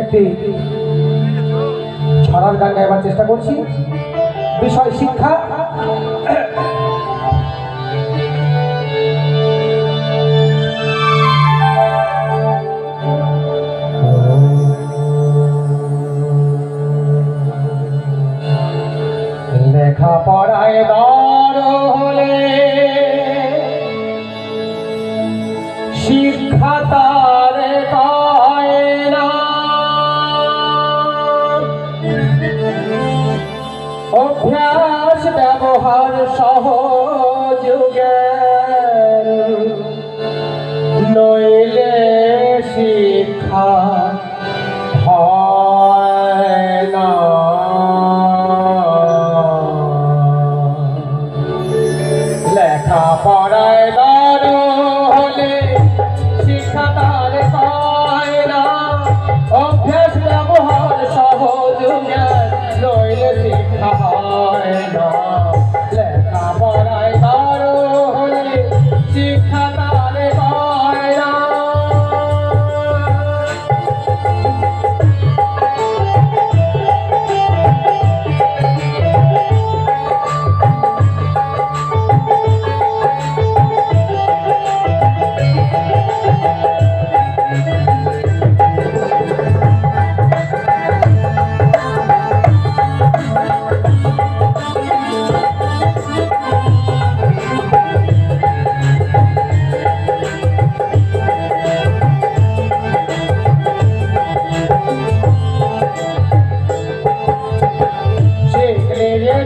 একটি ছড়ার গান গাইবার চেষ্টা করছি। বিষয় শিক্ষা। অভ্যাস ব্যবহার সহজ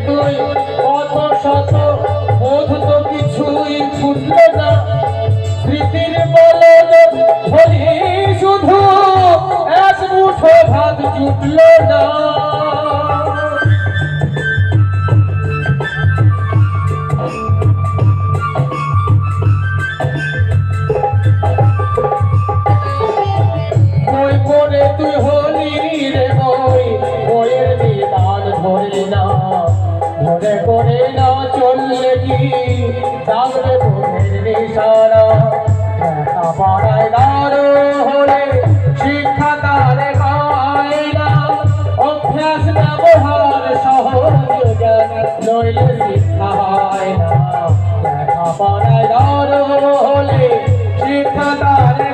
তুই বোধ তো কিছুই না। স্মৃতির শুধু এক মুঠো ভাত নিশানা পাড়ায় হলে শিক্ষা তারে পায় না অভ্যাস ব্যবহার সহজ জ্ঞান নইলে শিক্ষা হয় না। পাড়ায় হলে শিক্ষা তারে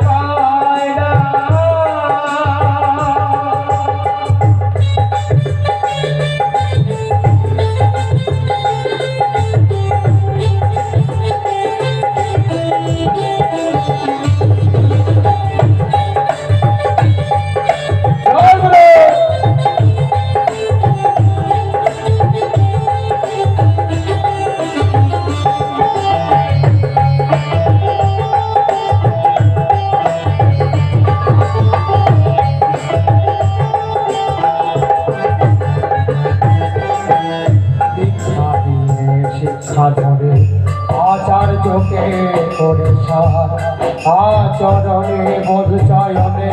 আচরণে মধু চয়নে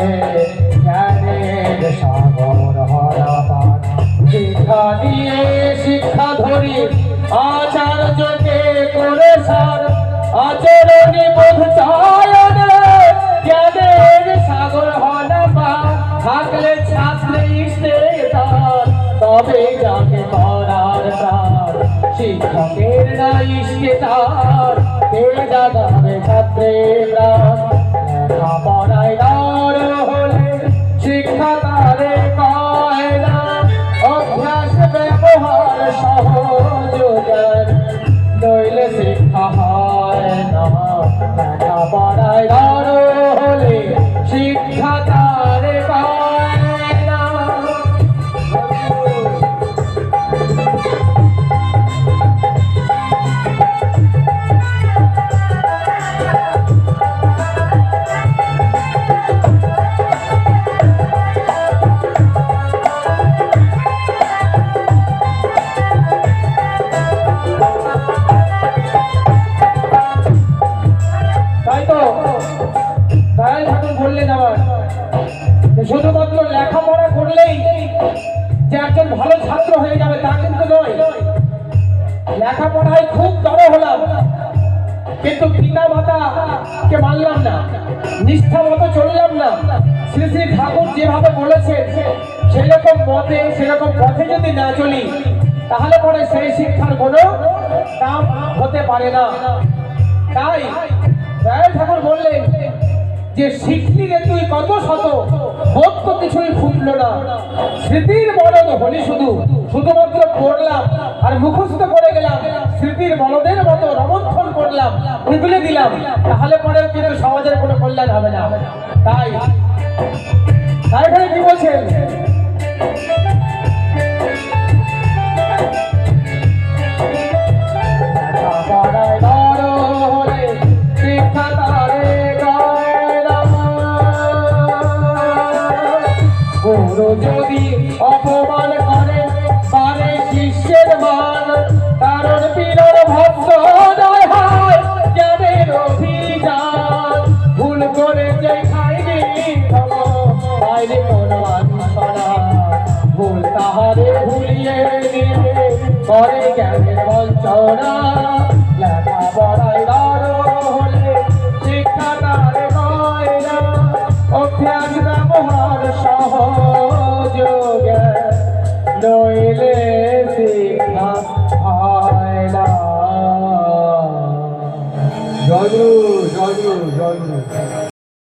জ্ঞানের সাগর হরা পার দীক্ষা দিয়ে শিক্ষা ধরে আচার্যকে করে সার। আচরণে মধু চয়নে জ্ঞানের সাগর হরা পার থাকলে ছাত্রে তার, তবে যাকে করার তার তার কে জাগাবে ছাত্রের প্রাণ হলে শিক্ষা তারে পায় না, অভ্যাস, ব্যবহার, সহজ নইলে শিক্ষা হয় শিক্ষা তারে তা কিন্তু নয় লেখাপড়ায় খুব বড় হলাম। কিন্তু পিতা মাতা কে মানলাম না। নিষ্ঠা মতো চললাম না। শ্রী শ্রী ঠাকুর যেভাবে বলেছেন, সেরকম মতে সেরকম পথে যদি না চলি, তাহলে পরে সেই শিক্ষার কোনো দাম হতে পারে না। তাই রায় ঠাকুর বললেন যে শিখলি রে তুই কত শত, বোধ তো কিছুই ফুটলো না। স্মৃতির বলদ হলি শুধু, শুধুমাত্র পড়লাম আর মুখস্থ করে গেলাম। স্মৃতির বলদের মতো রমন্থন করলাম, উগলে দিলাম। তাহলে পরে কিন্তু সমাজের কোনো কল্যাণ হবে না। তাই তাই এখানে কি বলছেন? করে জ্ঞানের বঞ্চনা, লেখা পড়ায় দর হলে শিক্ষা তারে হয় না। অভ্যাস ব্যবহার সহজ নইলে শিক্ষা হয় না। জয় গুরু জয় গুরু জয় গুরু